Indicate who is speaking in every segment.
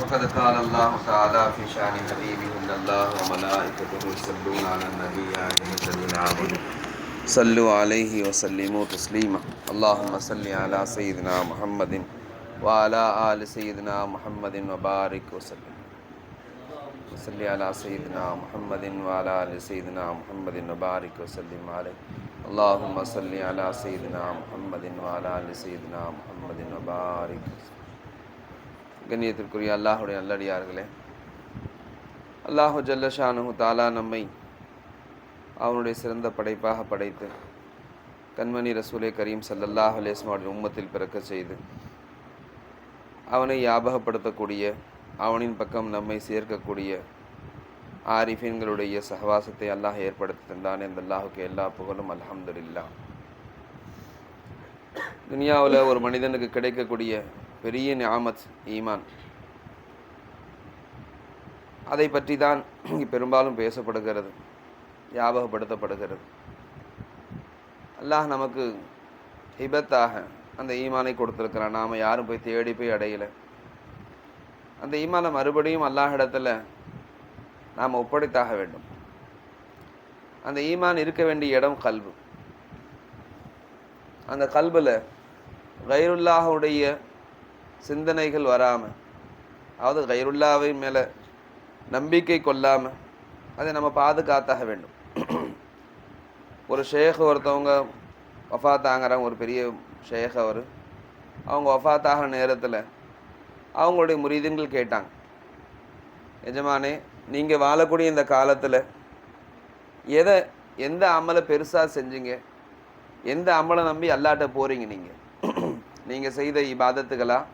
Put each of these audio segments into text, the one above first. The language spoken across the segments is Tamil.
Speaker 1: وقد قال الله تعالى في شأن حبيبه إن الله وملائكته يصلون على النبي يا أيها الذين آمنوا صلوا عليه وسلموا تسليما. اللهم صل على سيدنا محمد وعلى آل سيدنا محمد وبارك وسلم. وصل على سيدنا محمد وعلى آل سيدنا محمد وبارك وسلم عليه. اللهم صل على سيدنا محمد وعلى آل سيدنا محمد وبارك وسلم. கண்ணியத்திற்குரிய அல்லாஹுடைய நல்லடியார்களே. அல்லாஹு ஜல்லஷானு தாலா நம்மை அவனுடைய சிறந்த படைப்பாக படைத்து கண்மணி ரசூலை கரீம் சல்லல்லாஹ் அலேஸ்மாவுடைய உம்மத்தில் பிறக்க செய்து அவனை ஞாபகப்படுத்தக்கூடிய அவனின் பக்கம் நம்மை சேர்க்கக்கூடிய ஆரிஃபின்களுடைய சகவாசத்தை அல்லாஹ் ஏற்படுத்தி தந்தான் இந்த அல்லாஹுக்கு எல்லா புகழும் அலமதுல்லா துனியாவில் ஒரு மனிதனுக்கு கிடைக்கக்கூடிய பெரிய ஞாமத் ஈமான். அதை பற்றி தான் இங்கு பெரும்பாலும் பேசப்படுகிறது ஞாபகப்படுத்தப்படுகிறது. அல்லாஹ் நமக்கு ஹிபத்தாக அந்த ஈமானை கொடுத்துருக்கிறான். நாம் யாரும் போய் தேடி போய் அடையலை. அந்த ஈமானை மறுபடியும் அல்லாஹ் இடத்துல நாம் ஒப்படைத்தாக வேண்டும். அந்த ஈமான் இருக்க வேண்டிய இடம் கல்பு. அந்த கல்பில் கைருல்லாஹுடைய சிந்தனைகள் வராமல் அதாவது கைருல்லாவை மேலே நம்பிக்கை கொள்ளாமல் அதை நம்ம பாதுகாத்தாக வேண்டும். ஒரு ஷேக் ஒருத்தவங்க வஃபாத்தாங்கிறாங்க ஒரு பெரிய ஷேக் அவர். அவங்க வஃபாத் நேரத்தில் அவங்களுடைய முரீதங்கள் கேட்டாங்க. எஜமானே நீங்கள் வாழக்கூடிய இந்த காலத்தில் எதை எந்த அமலை பெருசாக செஞ்சீங்க? எந்த அமலை நம்பி அல்லாட்ட போகிறீங்க நீங்கள் நீங்கள் செய்த இபாதத்துக்களாக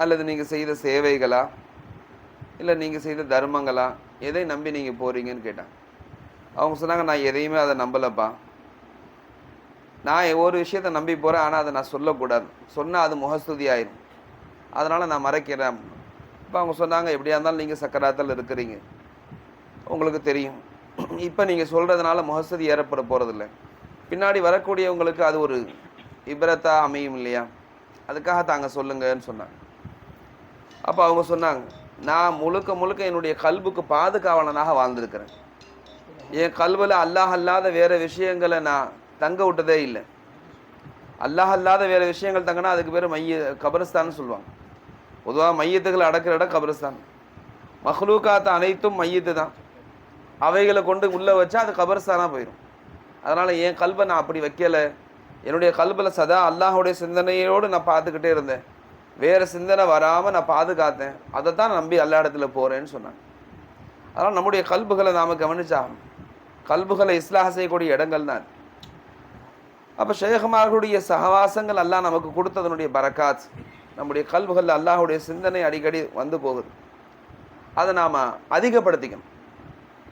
Speaker 1: அல்லது நீங்கள் செய்த சேவைகளா? இல்லை நீங்கள் செய்த தர்மங்களா? எதை நம்பி நீங்கள் போகிறீங்கன்னு கேட்டாங்க அவங்க சொன்னாங்க நான் எதையுமே அதை நம்பலப்பா. நான் ஒரு விஷயத்தை நம்பி போகிறேன் ஆனால் அதை நான் சொல்லக்கூடாது. சொன்னால் அது முகஸ்துதி ஆயிரும் அதனால் நான் மறைக்கிறேன். இப்போ அவங்க சொன்னாங்க எப்படியா இருந்தாலும் நீங்கள் சக்கராத்தில் இருக்கிறீங்க. உங்களுக்கு தெரியும். இப்போ நீங்கள் சொல்கிறதுனால முகஸ்துதி ஏறப்பட போகிறதில்ல பின்னாடி வரக்கூடியவங்களுக்கு அது ஒரு இபரத்தாக அமையும் இல்லையா? அதுக்காக தாங்க சொல்லுங்கன்னு சொன்னாங்க. அப்போ அவங்க சொன்னாங்க நான் முழுக்க முழுக்க என்னுடைய கல்புக்கு பாதுகாவலனாக வாழ்ந்திருக்கிறேன். என் கல்வில் அல்லாஹ் அல்லாத வேறு விஷயங்களை நான் தங்க விட்டதே இல்லை. அல்லாஹ் அல்லாத வேறு விஷயங்கள் தங்கினா அதுக்கு பேர் மைய கபரஸ்தான்னு சொல்லுவாங்க. பொதுவாக மையத்துகளை அடக்கிற இடம் கபரஸ்தான். மஹ்லூக்காத்த அனைத்தும் மையத்து தான். அவைகளை கொண்டு உள்ளே வச்சா அது கபரஸ்தானாக போயிடும் அதனால் என் கல்வை நான் அப்படி வைக்கலை. என்னுடைய கல்பில் சதா அல்லாஹுடைய சிந்தனையோடு நான் பார்த்துக்கிட்டே இருந்தேன். வேறு சிந்தனை வராமல் நான் பாதுகாத்தேன். அதை தான் நம்பி எல்லா இடத்துல போகிறேன்னு சொன்னாங்க. அதனால் நம்முடைய கல்புகளை நாம் கவனிச்சாகணும். கல்புகளை இஸ்லாக செய்யக்கூடிய இடங்கள் தான் அப்போ ஷேகுமார்களுடைய சகவாசங்கள் அல்லாஹ் நமக்கு கொடுத்ததனுடைய பரக்காத். நம்முடைய கல்புகளில் அல்லாஹுடைய சிந்தனை அடிக்கடி வந்து போகுது. அதை நாம் அதிகப்படுத்திக்கணும்.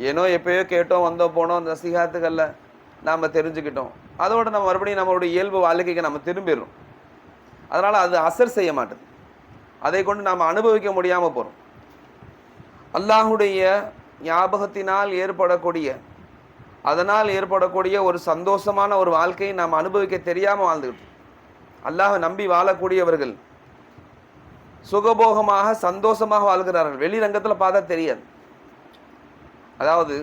Speaker 1: ஏனோ எப்பயோ கேட்டோம் வந்தோம் போனோம் அந்த நசிகாத்துகளில் நாம் தெரிஞ்சுக்கிட்டோம். அதோடு நம்ம மறுபடியும் நம்மளுடைய இயல்பு வாழ்க்கைக்கு நம்ம திரும்பிடுறோம். அதனால் அது அசர் செய்ய மாட்டேது. அதை கொண்டு நாம் அனுபவிக்க முடியாமல் போகிறோம் அல்லாஹுடைய ஞாபகத்தினால் ஏற்படக்கூடிய அதனால் ஏற்படக்கூடிய ஒரு சந்தோஷமான ஒரு வாழ்க்கையை நாம் அனுபவிக்க தெரியாமல் வாழ்ந்துக்கிட்டோம் அல்லாஹ் நம்பி வாழக்கூடியவர்கள் சுகபோகமாக சந்தோஷமாக வாழ்கிறார்கள். வெளிரங்கத்தில் பார்த்தா தெரியாது. அதாவது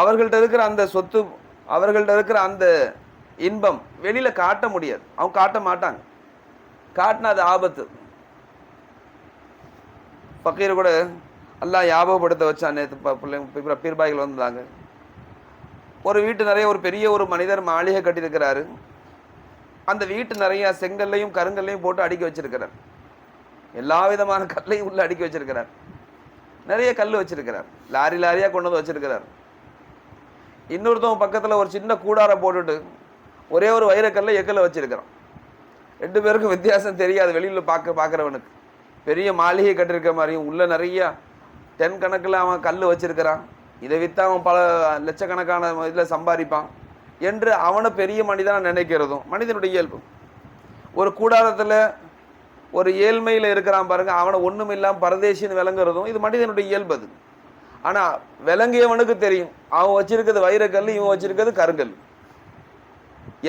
Speaker 1: அவர்கள்ட்ட இருக்கிற அந்த சொத்து அவர்கள்ட்ட இருக்கிற அந்த இன்பம் வெளியில் காட்ட முடியாது. அவங்க காட்ட மாட்டாங்க. காட்டினா அது ஆபத்து. பக்கீர் கூட எல்லாம் ஞாபகப்படுத்த வச்சான் நேற்று பிள்ளைங்க பீர்பாய்கள் வந்தாங்க. ஒரு வீட்டு நிறைய ஒரு பெரிய ஒரு மனிதர் மாளிகை கட்டியிருக்கிறாரு. அந்த வீட்டு நிறைய செங்கல்லையும் கருங்கல்லையும் போட்டு அடுக்கி வச்சிருக்கிறார். எல்லா விதமான கல்லையும் உள்ள அடுக்கி வச்சிருக்கிறார். நிறைய கல் வச்சிருக்கிறார். லாரி லாரியாக கொண்டு வந்து வச்சிருக்கிறார். இன்னொருத்தவங்க பக்கத்தில் ஒரு சின்ன கூடாரை போட்டுட்டு ஒரே ஒரு வைரக்கல்லை எக்கலை வச்சிருக்கிறான் ரெண்டு பேருக்கும் வித்தியாசம் தெரியாது வெளியில் பார்க்க பார்க்குறவனுக்கு. பெரிய மாளிகை கட்டிருக்க மாதிரியும் உள்ளே நிறைய டென் கணக்கில் அவன் கல் வச்சிருக்கிறான். இதை விற்று அவன் பல லட்சக்கணக்கான இதில் சம்பாதிப்பான் என்று அவனை பெரிய மனிதனாக நினைக்கிறதும் மனிதனுடைய இயல்பு. ஒரு கூடாரத்தில் ஒரு ஏழ்மையில் இருக்கிறான் பாருங்கள் அவனை ஒன்றும் இல்லாமல் பரதேசின்னு விளங்குறதும் இது மனிதனுடைய இயல்பு அது. ஆனால் விளங்கியவனுக்கு தெரியும் அவன் வச்சிருக்கிறது வைரக்கல் இவன் வச்சிருக்கிறது கருங்கல்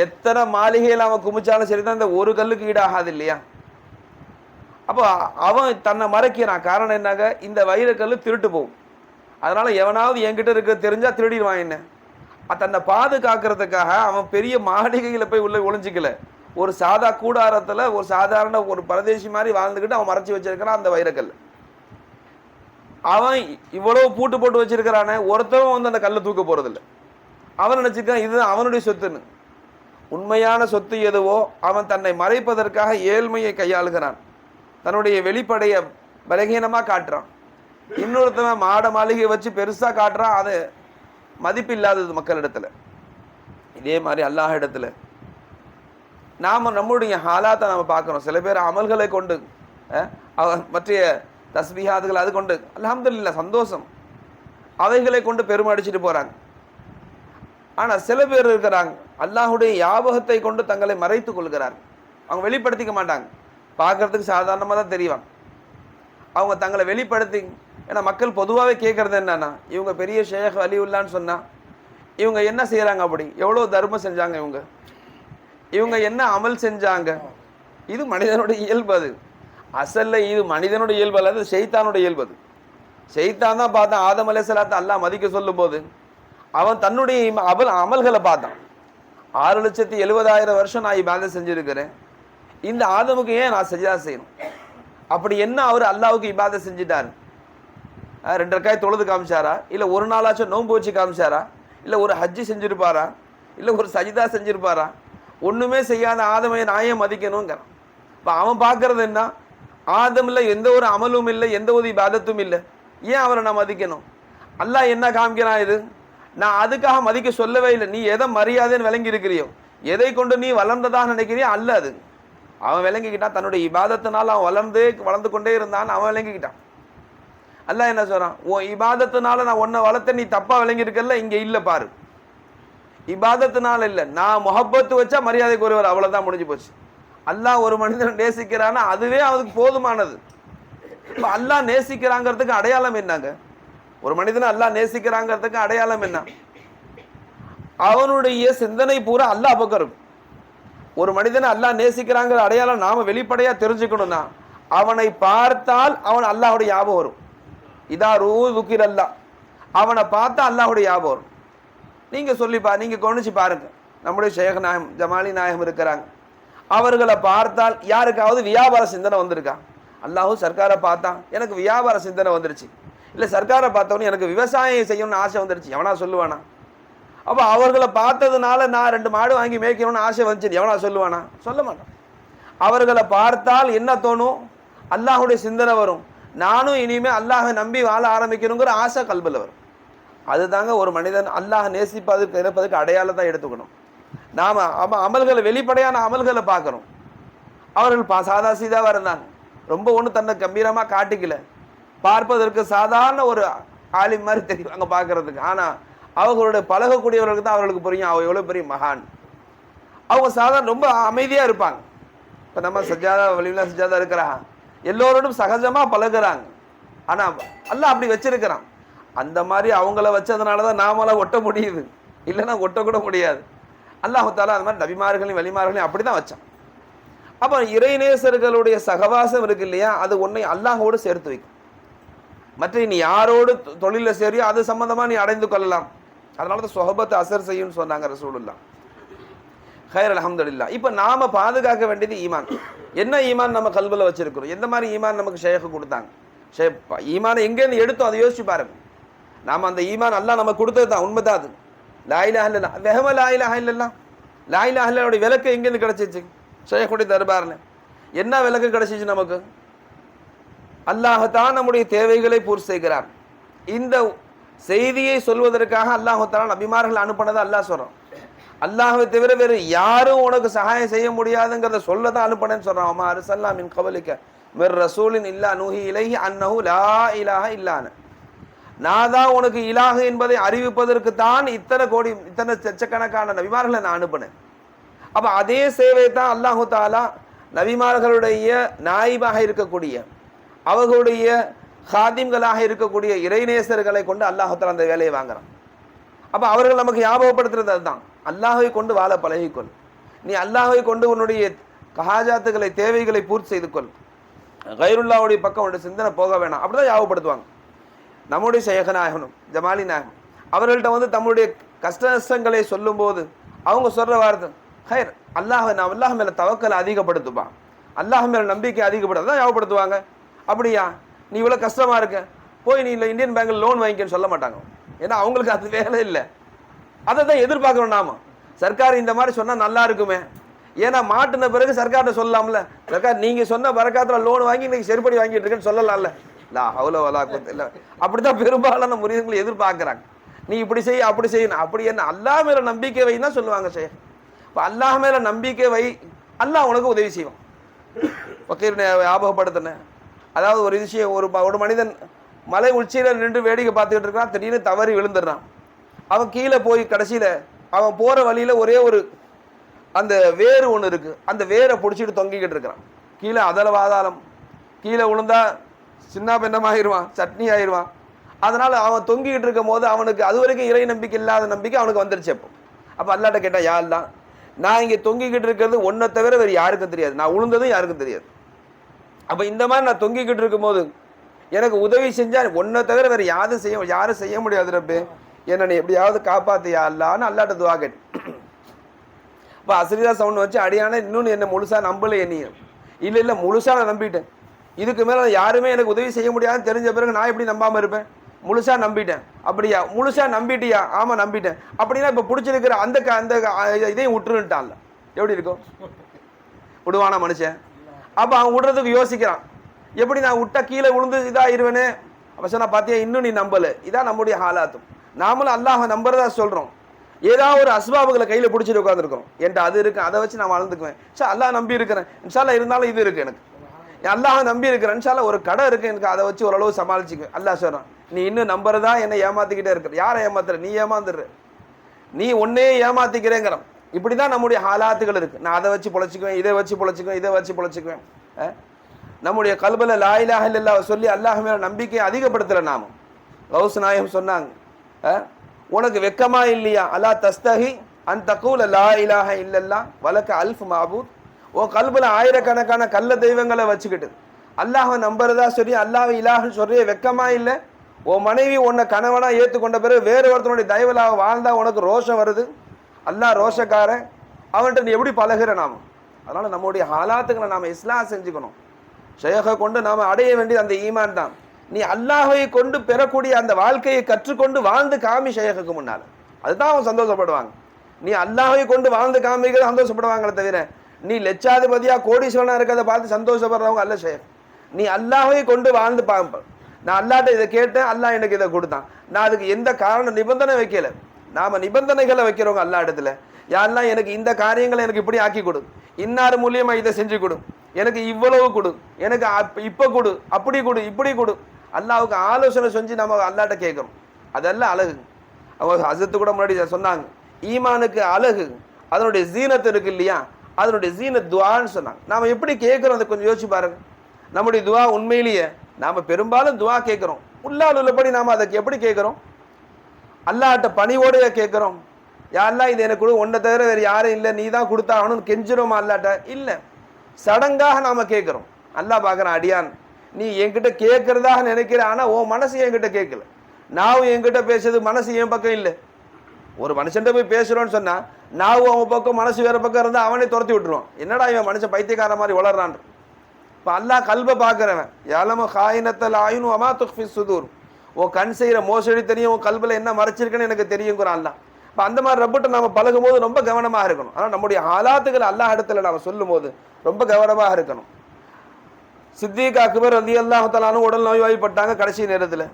Speaker 1: எத்தனை மாளிகையில் அவன் குமிச்சாலும் சரி தான் இந்த ஒரு கல்லுக்கு ஈடாகாது இல்லையா? அப்போ அவன் தன்னை மறைக்கிறான். காரணம் என்னாங்க? இந்த வைரக்கல் திருட்டு போகும். அதனால எவனாவது என்கிட்ட இருக்க தெரிஞ்சா திருடிடுவான் என்ன? தன்னை பாதுகாக்கிறதுக்காக அவன் பெரிய மாளிகையில் போய் உள்ள ஒளிஞ்சிக்கல. ஒரு சாதா கூடாரத்தில் ஒரு சாதாரண ஒரு பரதேசி மாதிரி வாழ்ந்துக்கிட்டு அவன் மறைச்சி வச்சிருக்கிறான் அந்த வைரக்கல் அவன் இவ்வளவு பூட்டு போட்டு வச்சிருக்கிறானே ஒருத்தரும் வந்து அந்த கல்லை தூக்க போகிறதில்ல அவன் நினைச்சுக்கான் இதுதான் அவனுடைய சொத்துன்னு. உண்மையான சொத்து எதுவோ அவன் தன்னை மறைப்பதற்காக ஏழ்மையை கையாளுகிறான். தன்னுடைய வெளிப்படையை பலகீனமாக காட்டுறான். இன்னொருத்தவன் மாட மாளிகையை வச்சு பெருசாக காட்டுறான். அது மதிப்பில்லாதது மக்களிடத்துல. இதே மாதிரி அல்லாஹ் இடத்துல நாம நம்முடைய ஹாலாத்தை நம்ம பார்க்குறோம் சில பேர் அமல்களை கொண்டு அவ- மற்றைய தஸ்பிஹாதுகள் அது கொண்டு அல்ஹம்துலில்லாஹ் சந்தோஷம். அவைகளை கொண்டு பெருமை அடிச்சுட்டு போகிறாங்க ஆனால் சில பேர் இருக்கிறாங்க. அல்லாஹுடைய ஞாபகத்தை கொண்டு தங்களை மறைத்துக் கொள்கிறார். அவங்க வெளிப்படுத்திக்க மாட்டாங்க. பார்க்கறதுக்கு சாதாரணமாக தான் தெரியும் அவங்க தங்களை வெளிப்படுத்தி ஏன்னா மக்கள் பொதுவாகவே கேட்குறது என்னன்னா இவங்க பெரிய ஷேக் அலிவுல்லான்னு சொன்னால் இவங்க என்ன செய்கிறாங்க அப்படி? எவ்வளோ தர்மம் செஞ்சாங்க இவங்க? இவங்க என்ன அமல் செஞ்சாங்க? இது மனிதனுடைய இயல்பு அது. அசல்ல இது மனிதனுடைய இயல்பு அல்லது ஷெய்தானுடைய இயல்பு அது. ஷெய்தான் தான் பார்த்தான். ஆதம் அலைசலாத்தை அல்லாஹ் மதிக்க சொல்லும்போது அவன் தன்னுடைய அமல் அமல்களை பார்த்தான். ஆறு லட்சத்தி எழுபதாயிரம் வருஷம் நான் இபாதை செஞ்சிருக்கிறேன். இந்த ஆதமுக்கு ஏன் நான் சஜிதா செய்யணும்? அப்படி என்ன அவர் அல்லாவுக்கு இபாதை செஞ்சிட்டாரு? ரெண்டரை ரெண்டு ரக்காய் தொழுது காமிச்சாரா? இல்லை ஒரு நாளாச்சும் நோன்பு வச்சு காமிச்சாரா? இல்லை ஒரு ஹஜ்ஜி செஞ்சுருப்பாரா? இல்லை ஒரு சஜிதா செஞ்சுருப்பாரா? ஒன்றுமே செய்யாத ஆதமையை நான் ஏன் மதிக்கணுங்கிறான் இப்போ அவன் பார்க்கறது என்ன? ஆதம்ல எந்த ஒரு அமலும் இல்லை எந்த ஒரு இபாதத்தும் இல்லை. ஏன் அவரை நான் மதிக்கணும்? அல்லாஹ் என்ன காமிக்கிறான் இது? நான் அதுக்காக மதிக்க சொல்லவே இல்லை. நீ எதை மரியாதைன்னு விளங்கி இருக்கிறியோ எதை கொண்டு நீ வளர்ந்ததாக நினைக்கிறியோ? அல்ல அது. அவன் விளங்கிக்கிட்டான். தன்னுடைய இபாதத்தினால் அவன் வளர்ந்து வளர்ந்து கொண்டே இருந்தான் அவன் விளங்கிக்கிட்டான். அல்ல என்ன சொல்கிறான் உன் இபாதத்தினால நான் உன்னை வளர்த்த நீ தப்பாக விளங்கியிருக்கல இங்கே இல்லை பாரு. இபாதத்தினால இல்லை. நான் முகப்பத்து வச்சா மரியாதைக்கு ஒருவர் அவ்வளோதான் முடிஞ்சு போச்சு. அல்லாஹ் ஒரு மனிதன் நேசிக்கிறான்னா அதுவே அவனுக்கு போதுமானது. இப்போ அல்லாஹ் நேசிக்கிறாங்கிறதுக்கு அடையாளம் என்னங்க? ஒரு மனிதனை அல்லாஹ் நேசிக்கிறாங்கிறதுக்கு அடையாளம் என்ன? அவனுடைய சிந்தனை பூரா அல்லாஹ் பக்கம் இருக்கும் ஒரு மனிதனை அல்லாஹ் நேசிக்கிறாங்கிற அடையாளம் நாம வெளிப்படையா தெரிஞ்சுக்கணும்னா அவனை பார்த்தால் அவன் அல்லாஹுடைய ஞாபகம் வரும். இதா ரூ துக்கிர் அல்லாஹ் அவனை பார்த்தா அல்லாஹ்வுடைய ஞாபகம் வரும். நீங்க சொல்லிப்பா நீங்கள் நீங்க கவனிச்சு பாருங்க. நம்முடைய ஷேக் நாயகம் ஜமாலி நாயகம் இருக்கிறாங்க. அவர்களை பார்த்தால் யாருக்காவது வியாபார சிந்தனை வந்திருக்கா? அல்லாஹும் சர்க்காரை பார்த்தான். எனக்கு வியாபார சிந்தனை வந்துருச்சு. இல்லை சர்க்காரை பார்த்தவொடனே எனக்கு விவசாயம் செய்யணும்னு ஆசை வந்துடுச்சு எவனா சொல்லுவானா? அப்போ அவர்களை பார்த்ததுனால நான் ரெண்டு மாடு வாங்கி மேய்க்கணும்னு ஆசை வந்துச்சு. எவனா சொல்லுவானா? சொல்ல மாட்டான். அவர்களை பார்த்தால் என்ன தோணும்? அல்லாஹுடைய சிந்தனை வரும். நானும் இனிமே அல்லாஹை நம்பி வாழ ஆரம்பிக்கணுங்கிற ஆசை கல்பில் வரும். அதுதாங்க ஒரு மனிதன் அல்லாஹ் நேசிப்பதற்கு இறப்பதற்கு அடையாளம் தான் எடுத்துக்கணும். நாம அம அமல்களை வெளிப்படையான அமல்களை பார்க்குறோம் அவர்கள் பா சாதா சீதாவாக இருந்தாங்க. ரொம்ப ஒன்றும் தன்னை கம்பீரமாக காட்டிக்கல. பார்ப்பதற்கு சாதாரண ஒரு ஆளி மாதிரி தெரியும் அங்கே பார்க்கறதுக்கு. ஆனால் அவர்களுடைய பழகக்கூடியவர்களுக்கு தான் அவர்களுக்கு புரியும் அவள் எவ்வளோ பெரிய மகான். அவங்க சாதாரண ரொம்ப அமைதியாக இருப்பாங்க. இப்போ நம்ம சஜாதா வலிமையில சஜாதா இருக்கிறா எல்லோரோடும் சகஜமாக பழகுறாங்க. ஆனால் எல்லாம் அப்படி வச்சிருக்கிறான். அந்த மாதிரி அவங்கள வச்சதுனால தான் நாமெல்லாம் ஒட்ட முடியுது. இல்லைன்னா ஒட்டக்கூட முடியாது. அல்லாஹ் அந்த மாதிரி நபிமார்களையும் வலிமார்களையும் அப்படி தான் வச்சான். அப்போ இறைநேசர்களுடைய சகவாசம் இருக்கு இல்லையா? அது உன்னை அல்லாஹோடு சேர்த்து வைக்கும். மற்ற நீ யாரோடு தொழிலில் சேரியோ அது சம்மந்தமாக நீ அடைந்து கொள்ளலாம். அதனால தான் சொஹபத்தை அசர் செய்யும்னு சொன்னாங்க ரசூலுல்லா. ஹைர் அல்ஹம்துலில்லாஹ். இப்போ நாம பாதுகாக்க வேண்டியது ஈமான். என்ன ஈமான் நம்ம கல்வில வச்சிருக்கிறோம்? எந்த மாதிரி ஈமான் நமக்கு ஷேக்கு கொடுத்தாங்க? ஷே ஈமானை எங்கேருந்து எடுத்தோம்? அதை யோசிச்சு பாருங்க. நாம அந்த ஈமான் எல்லாம் நமக்கு கொடுத்தது தான். உண்மை தான் அது. லாயிலாக இல்லைனா வெஹம லாயிலாக இல்லைல்லாம் லாயிலாக இல்லையோட விளக்கு எங்கேருந்து கிடைச்சிச்சு? ஷேக்குடைய தர்பாரில். என்ன விளக்கு கிடைச்சிச்சு நமக்கு? அல்லாஹத்தான் நம்முடைய தேவைகளை பூர்த்தி செய்கிறார். இந்த செய்தியை சொல்வதற்காக அல்லாஹத்தான் நபிமார்கள் அனுப்பினதை அல்லாஹ் சொல்றான். அல்லாஹை தவிர வேறு யாரும் உனக்கு சகாயம் செய்ய முடியாதுங்கிறத சொல்ல தான் அனுப்பினேன்னு சொல்கிறான் அம்மா அரசல்லாமின் கவலிக்க வேறு ரசூலின் இல்லா நூஹி இலகி அன்னஹு லா இலாக இல்லான்னு நான் தான் உனக்கு இலாஹு என்பதை அறிவிப்பதற்கு தான் இத்தனை கோடி இத்தனை லட்சக்கணக்கான நபிமார்களை நான் அனுப்பினேன். அப்போ அதே சேவை தான் அல்லாஹு தாலா நபிமார்களுடைய நாயிபாக இருக்கக்கூடிய அவர்களுடைய ஹாதிம்களாக இருக்கக்கூடிய இறைநேசர்களை கொண்டு அல்லாஹத்தால் அந்த வேலையை வாங்குறான். அப்போ அவர்கள் நமக்கு ஞாபகப்படுத்துறது அதுதான். அல்லாஹை கொண்டு வாழ பழகிக்கொள். நீ அல்லாஹை கொண்டு உன்னுடைய கஹாஜாத்துகளை தேவைகளை பூர்த்தி செய்து கொள். கைருல்லாவுடைய பக்கம் உன்னுடைய சிந்தனை போக வேணாம். அப்படிதான் ஞாபகப்படுத்துவாங்க. நம்முடைய சேகநாயகனும் ஜமாலி நாயகம் அவர்கள்ட்ட வந்து தம்முடைய கஷ்ட நஷ்டங்களை சொல்லும்போது அவங்க சொல்கிற வார்த்தை ஹைர் அல்லாஹ் நான் அல்லாஹ் மேலே தவக்கலை அதிகப்படுத்துப்பான் அல்லாஹ் மேலே நம்பிக்கை அதிகப்படுத்த தான் ஞாபகப்படுத்துவாங்க. அப்படியா? நீ இவ்வளோ கஷ்டமாக இருக்க. போய் நீ இல்லை இந்தியன் பேங்கில் லோன் வாங்கிக்கன்னு சொல்ல மாட்டாங்க. ஏன்னா அவங்களுக்கு அது வேலை இல்லை. அதை தான் எதிர்பார்க்கணும் நாம. சர்க்கார் இந்த மாதிரி சொன்னால் நல்லா இருக்குமே. ஏன்னா மாட்டின பிறகு சர்க்கார்ட்ட சொல்லலாம்ல. சர்க்கார் நீங்கள் சொன்ன பறக்காத்துல லோன் வாங்கி இன்னைக்கு செருப்படி வாங்கிட்டு இருக்கேன்னு சொல்லலாம்ல. இல்லை அவ்வளோ வலா இல்லை. அப்படி அப்படிதான் பெரும்பாலான முறிவுகளை எதிர்பார்க்குறாங்க. நீ இப்படி செய் அப்படி செய்யணும் அப்படி என்ன? அல்லாஹ் மேல நம்பிக்கை தான் சொல்லுவாங்க சே இப்போ அல்லாஹ் மேல நம்பிக்கை வை. அல்லாஹ் உனக்கு உதவி செய்வான். பக்கீர் ஞாபகப்படுத்தினேன். அதாவது ஒரு விஷயம் ஒரு ஒரு மனிதன் மலை உச்சியில் நின்று வேடிக்கை பார்த்துக்கிட்டு இருக்கான் திடீர்னு தவறி விழுந்துடுறான். அவன் கீழே போய் கடைசியில் அவன் போகிற வழியில் ஒரே ஒரு அந்த வேறு ஒன்று இருக்கு. அந்த வேரை பிடிச்சிட்டு தொங்கிக்கிட்டு இருக்கிறான். கீழே அதல வாதாளம். கீழே விழுந்தா சின்ன பின்னமாயிருவான் சட்னி ஆயிடுவான் அதனால் அவன் தொங்கிக்கிட்டு இருக்கும் போது அவனுக்கு அது வரைக்கும் இறை நம்பிக்கை இல்லாத நம்பிக்கை அவனுக்கு வந்துருச்சு அப்போ. அப்போ அல்லாட்ட கேட்டால் யார் தான்? நான் இங்கே தொங்கிக்கிட்டு இருக்கிறது ஒன்றை தவிர வேறு யாருக்கும் தெரியாது. நான் உளுந்ததும் யாருக்கும் தெரியாது. அப்போ இந்த மாதிரி நான் தொங்கிக்கிட்டு இருக்கும்போது எனக்கு உதவி செஞ்சால் ஒன்றை தவிர வேறு யாரும் செய்ய யாரும் செய்ய முடியாது ரப்பு. என்னை நீ எப்படியாவது காப்பாத்தியா அல்லான்னு அல்லாட்ட துவா கேட்டு. இப்போ அசிரிதா சவுண்ட் வச்சு அடியான இன்னொன்று என்ன முழுசாக நம்பலை என்னையும் இல்லை இல்லை முழுசா நான் நம்பிட்டேன். இதுக்கு மேலே யாருமே எனக்கு உதவி செய்ய முடியாதுன்னு தெரிஞ்ச பிறகு நான் எப்படி நம்பாமல் இருப்பேன்? முழுசாக நம்பிட்டேன். அப்படியா? முழுசாக நம்பிட்டியா? ஆமாம் நம்பிட்டேன். அப்படின்னா இப்போ பிடிச்சிருக்கிற அந்த க- அந்த இதையும் விட்டுருன்ட்டான்ல. எப்படி இருக்கும்? விடுவானா மனுஷன். அப்போ அவன் விடுறதுக்கு யோசிக்கிறான். எப்படி நான் விட்டா கீழே விழுந்து இதாயிருவேனே? அப்போ சொன்னா பார்த்தியா இன்னும் நீ நம்பல. இதான் நம்முடைய ஹாலாத்தும். நாமளும் அல்லாஹ் நம்புறதா சொல்றோம். ஏதாவது ஒரு அஸ்பாபுகளை கையில பிடிச்சிட்டு உட்காந்துருக்கோம் என்கிட்ட அது இருக்கு அதை வச்சு நான் வாழ்ந்துக்குவேன். சார் அல்லாஹ் நம்பி இருக்கிறேன். இன்ஷால்லா இருந்தாலும் இது இருக்கு எனக்கு. அல்லாஹ் நம்பி இருக்கிறேன். இன்ஷால்லா ஒரு கடை இருக்கு எனக்கு அதை வச்சு ஓரளவு சமாளிச்சுக்குவேன். அல்லாஹ் சொல்றான் நீ இன்னும் நம்புறதா? என்னை ஏமாத்திக்கிட்டே இருக்கிற யாரை ஏமாத்துற? நீ ஏமாந்துடுற. நீ ஒன்னே ஏமாத்திக்கிறேங்கிறான். இப்படி தான் நம்முடைய ஹாலாத்துகள் இருக்குது நான் அதை வச்சு பொழைச்சிக்குவேன் இதை வச்சு பொழைச்சிக்குவேன் இதை வச்சு பொழைச்சிக்குவேன். நம்முடைய கல்பில் லாயிலாக இல்லல்லா சொல்லி அல்லாஹ் மேலே நம்பிக்கையை அதிகப்படுத்தல நாம் கௌஸ் நாயகம் சொன்னாங்க. உனக்கு வெக்கமா இல்லையா? அல்லா தஸ்தகி அன் தகூல லா இலாஹ இல்லல்லா வழக்க அல்ஃப் மாபூத். ஓ கல்பில் ஆயிரக்கணக்கான கள்ள தெய்வங்களை வச்சுக்கிட்டு. அல்லாஹை நம்புறதா சொல்லி அல்லாஹ் இலாகன்னு சொல்றிய வெக்கமா இல்லை. உன் மனைவி உன்னை கணவனாக ஏற்றுக்கொண்ட பிறகு வேறு ஒருத்தனுடைய தயவலாக வாழ்ந்தா உனக்கு ரோஷம் வருது. அல்லாஹ் ரோஷக்காரன் அவன்கிட்ட நீ எப்படி பழகுற நாம? அதனால நம்முடைய ஹாலாத்துக்களை நாம இஸ்லாம் செஞ்சுக்கணும். ஷேகை கொண்டு நாம அடைய வேண்டியது அந்த ஈமான் தான். நீ அல்லாஹை கொண்டு பெறக்கூடிய அந்த வாழ்க்கையை கற்றுக்கொண்டு வாழ்ந்து காமி ஷேகுக்கு முன்னால. அதுதான் அவன் சந்தோஷப்படுவாங்க. நீ அல்லாஹை கொண்டு வாழ்ந்து காமிக்கிறது சந்தோஷப்படுவாங்களே தவிர நீ லட்சாதிபதியா கோடீஸ்வரனா இருக்கிறத பார்த்து சந்தோஷப்படுறவங்க அல்ல ஷேக் நீ அல்லாஹை கொண்டு வாழ்ந்து பார்ப்ப நான் அல்லாட்ட இதை கேட்டேன் அல்லாஹ் எனக்கு இதை கொடுத்தான். நான் அதுக்கு எந்த காரண நிபந்தனை வைக்கல. நாம நிபந்தனைகளை வைக்கிறவங்க அல்லா இடத்துல. யாரெல்லாம் எனக்கு இந்த காரியங்களை எனக்கு இப்படி ஆக்கி கொடு. இன்னார் மூலியமா இதை செஞ்சு கொடு. எனக்கு இவ்வளவு கொடு. எனக்கு அப்- இப்ப கொடு. அப்படி கொடு இப்படி கொடு. அல்லாவுக்கு ஆலோசனை செஞ்சு நம்ம அல்லாட்ட கேட்குறோம். அதெல்லாம் அழகு. அவங்க ஹசத்து கூட முன்னாடி இதை சொன்னாங்க. ஈமானுக்கு அழகு. அதனுடைய ஜீனத்து இருக்கு இல்லையா? அதனுடைய ஜீன துவான்னு சொன்னாங்க. நாம எப்படி கேட்குறோம்? அதை கொஞ்சம் யோசிச்சு பாருங்க. நம்முடைய துவா உண்மையிலேயே நாம பெரும்பாலும் துவா கேட்குறோம். உள்ளால் உள்ளபடி நாம அதை எப்படி கேட்குறோம்? அல்லாட்ட பணிவோடைய கேட்குறோம் யாரெல்லாம் இது எனக்கு கொடு ஒன்றை தவிர வேறு யாரும் இல்லை. நீ தான் கொடுத்தாகணும்னு கெஞ்சிரோமா அல்லாட்ட? இல்லை. சடங்காக நாம் கேட்குறோம் அல்லாஹ் பார்க்குறான் அடியான் நீ என்கிட்ட கேட்குறதாக நினைக்கிற ஆனால் உன் மனசு என்கிட்ட கேட்கல நான் என்கிட்ட பேசுறது மனசு என் பக்கம் இல்லை. ஒரு மனுஷன்ட்ட போய் பேசுகிறோன்னு சொன்னால் நான் அவன் பக்கம் மனசு வேறு பக்கம் இருந்தால் அவனே துரத்தி விட்டுருவான். என்னடா இவன் மனுஷன் பைத்தியக்கார மாதிரி வளர்றான்? இப்போ அல்லாஹ் கல்வை பார்க்குறவன் ஏலமோ காயினத்தல் ஆயினும் அமா துஃபி சுதூர் ஓ கண் செய்கிற மோசடி தெரியும் உன் கல்பில் என்ன மறைச்சிருக்குன்னு எனக்கு தெரியுங்கிறான் அல்லாஹ் இப்போ அந்த மாதிரி ரப்பிட்ட நம்ம பழகும் போது ரொம்ப கவனமாக இருக்கணும். ஆனால் நம்முடைய ஹாலாத்துகள் அல்லா இடத்துல நம்ம சொல்லும் போது ரொம்ப கவனமாக இருக்கணும். சித்திக் அக்பர் ரதி அல்லாஹாலும் உடல் நோய்வாய்ப்பட்டாங்க கடைசி நேரத்தில்.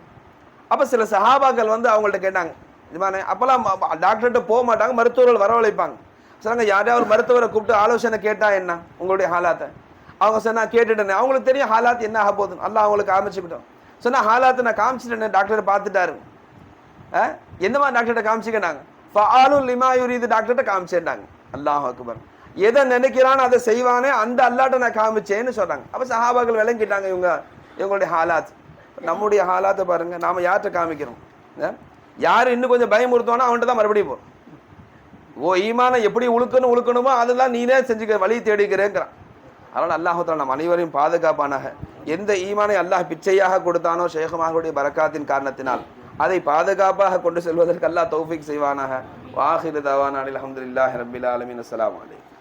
Speaker 1: அப்போ சில சஹாபாக்கள் வந்து அவங்கள்ட்ட கேட்டாங்க. இதுமானே அப்போல்லாம் டாக்டர்கிட்ட போக மாட்டாங்க மருத்துவர்கள் வரவழைப்பாங்க. சொன்னாங்க யாரையாவது மருத்துவரை கூப்பிட்டு ஆலோசனை கேட்டால் என்ன உங்களுடைய ஹாலாத்தை? அவங்க சொன்னால் கேட்டுட்டேன். அவங்களுக்கு தெரியும் ஹாலாத் என்ன ஆக போகுது அல்லாஹ் அவங்களுக்கு காமிச்சுக்கிட்டோம். சொன்னால் ஹாலாத்தை நான் காமிச்சிட்டேன் டாக்டரை பார்த்துட்டாரு. ஆ? எந்த மாதிரி டாக்டர்கிட்ட காமிச்சிக்கிட்டாங்க ஃபாலும் லிமா யுரீது டாக்டர்கிட்ட காமிச்சேன்டாங்க அல்லாஹ் அக்பர். எதை நினைக்கிறான்னு அதை செய்வானே அந்த அல்லாட்ட நான் காமிச்சேன்னு சொல்கிறாங்க அப்போ சஹாபாக்கள் விளங்கிட்டாங்க இவங்க இவங்களுடைய ஹாலாத். நம்முடைய ஹாலாத்தை பாருங்கள் நாம யார்கிட்ட காமிக்கிறோம்? யார் இன்னும் கொஞ்சம் பயமுறுத்தோன்னா அவன்கிட்ட தான் மறுபடியும் போகும் ஓ ஈமான எப்படி உழுக்கணும் உழுக்கணுமோ அதெல்லாம் நீனே செஞ்சுக்க வழி தேடிக்கிறேங்கிறான். அதனால் அல்லாஹால நம் அனைவரையும் பாதுகாப்பானாக. எந்த ஈமானை அல்லாஹ் பிச்சையாக கொடுத்தானோ ஷேகமாகவுடைய பரக்காத்தின் காரணத்தினால் அதை பாதுகாப்பாக கொண்டு செல்வதற்கு அல்லாஹ் தௌஃபிக் செய்வானாக. வாஹிர் தவான் அலி அஹமதுல்லாஹி ரபில் ஆலமின். அஸ்லாம் அலைக்கும்.